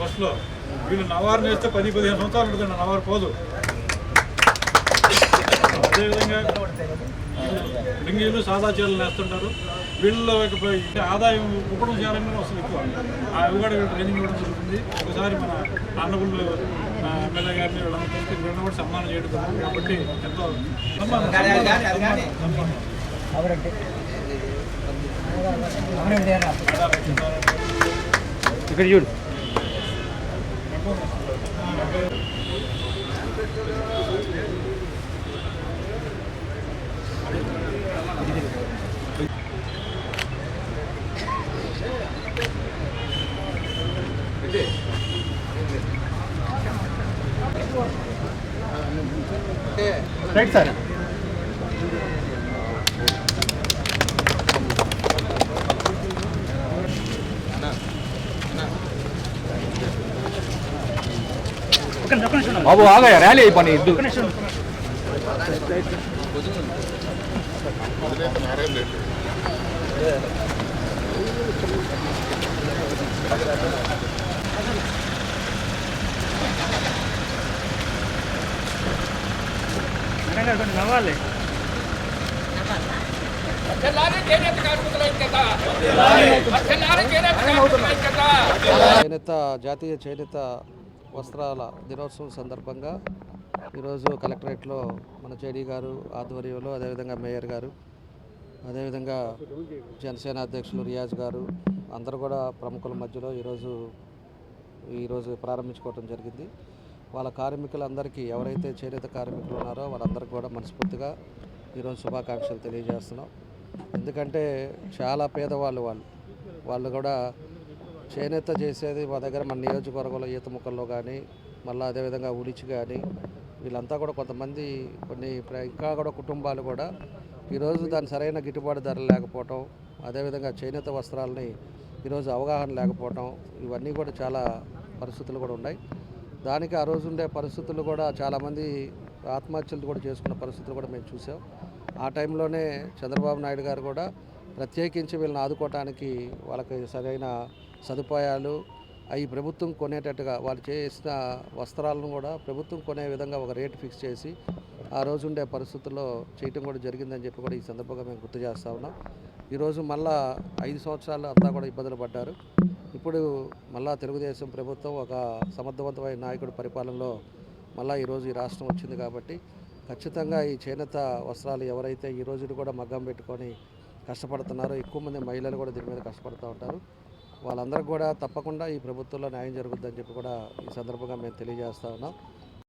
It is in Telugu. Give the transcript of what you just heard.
ఫస్ట్లో వీళ్ళు నవారు నేస్తే పది పదిహేను సంవత్సరాలు ఉంటుంది నవారు పోదు అదేవిధంగా లింగీలు సాదా చీరలు నేస్తుంటారు. వీళ్ళలో ఆదాయం కుప్పడం చేయాలని వస్తుంది ఎక్కువ. ఆ ఇవి కూడా వీళ్ళు ట్రైనింగ్ ఇవ్వడం జరుగుతుంది. ఒకసారి మన అన్నగుళ్ళు ఎమ్మెల్యే గారిని వీళ్ళని వీళ్ళని కూడా సన్మానం చేయడం కాబట్టి ఎంతో సన్మానం. సన్మానం, సన్మానం. ఇక్కడ చూడు రైట్ సార్ బాబు ఆగా ర్యాలీ అయిపోయి ఇద్దు నవ్వాలి. చేనేత జాతీయ చేనేత వస్త్రాల దినోత్సవం సందర్భంగా ఈరోజు కలెక్టరేట్లో మన జేడీ గారు ఆధ్వర్యంలో అదేవిధంగా మేయర్ గారు అదేవిధంగా జనసేన అధ్యక్షులు రియాజ్ గారు అందరూ కూడా ప్రముఖుల మధ్యలో ఈరోజు ఈరోజు ప్రారంభించుకోవడం జరిగింది. వాళ్ళ కార్మికులందరికీ ఎవరైతే చేనేత కార్మికులు ఉన్నారో వాళ్ళందరికీ కూడా మనస్ఫూర్తిగా ఈరోజు శుభాకాంక్షలు తెలియజేస్తున్నాం. ఎందుకంటే చాలా పేదవాళ్ళు వాళ్ళు. వాళ్ళు కూడా చేనేత చేసేది మా దగ్గర మన నియోజకవర్గంలో ఈత ముక్కల్లో కానీ మళ్ళీ అదేవిధంగా ఉడిచి కానీ వీళ్ళంతా కూడా కొంతమంది కొన్ని ప్ర- ఇంకా కూడా కుటుంబాలు కూడా ఈరోజు దాని సరైన గిట్టుబాటు ధర లేకపోవటం అదేవిధంగా చేనేత వస్త్రాలని ఈరోజు అవగాహన లేకపోవటం ఇవన్నీ కూడా చాలా పరిస్థితులు కూడా ఉన్నాయి. దానికి ఆ రోజు ఉండే పరిస్థితులు కూడా చాలామంది ఆత్మహత్యలు కూడా చేసుకున్న పరిస్థితులు కూడా మేము చూసాం. ఆ టైంలోనే చంద్రబాబు నాయుడు గారు కూడా ప్రత్యేకించి వీళ్ళని ఆదుకోవటానికి వాళ్ళకి సరైన సదుపాయాలు అవి ప్రభుత్వం కొనేటట్టుగా వాళ్ళు చేసిన వస్త్రాలను కూడా ప్రభుత్వం కొనే విధంగా ఒక రేటు ఫిక్స్ చేసి ఆ రోజు ఉండే పరిస్థితుల్లో చేయటం కూడా జరిగిందని చెప్పి కూడా ఈ సందర్భంగా మేము గుర్తు చేస్తా ఉన్నాం. ఈరోజు మళ్ళా ఐదు సంవత్సరాలు అంతా కూడా ఇబ్బందులు పడ్డారు. ఇప్పుడు మళ్ళా తెలుగుదేశం ప్రభుత్వం ఒక సమర్థవంతమైన నాయకుడి పరిపాలనలో మళ్ళా ఈరోజు ఈ రాష్ట్రం వచ్చింది కాబట్టి ఖచ్చితంగా ఈ చేనేత వస్త్రాలు ఎవరైతే ఈ రోజును కూడా మగ్గం పెట్టుకొని కష్టపడుతున్నారో ఎక్కువ మంది మహిళలు కూడా దీని మీద కష్టపడుతూ ఉంటారు. వాళ్ళందరికీ కూడా తప్పకుండా ఈ ప్రభుత్వంలో న్యాయం జరుగుద్దని చెప్పి కూడా ఈ సందర్భంగా మేము తెలియజేస్తా ఉన్నాం.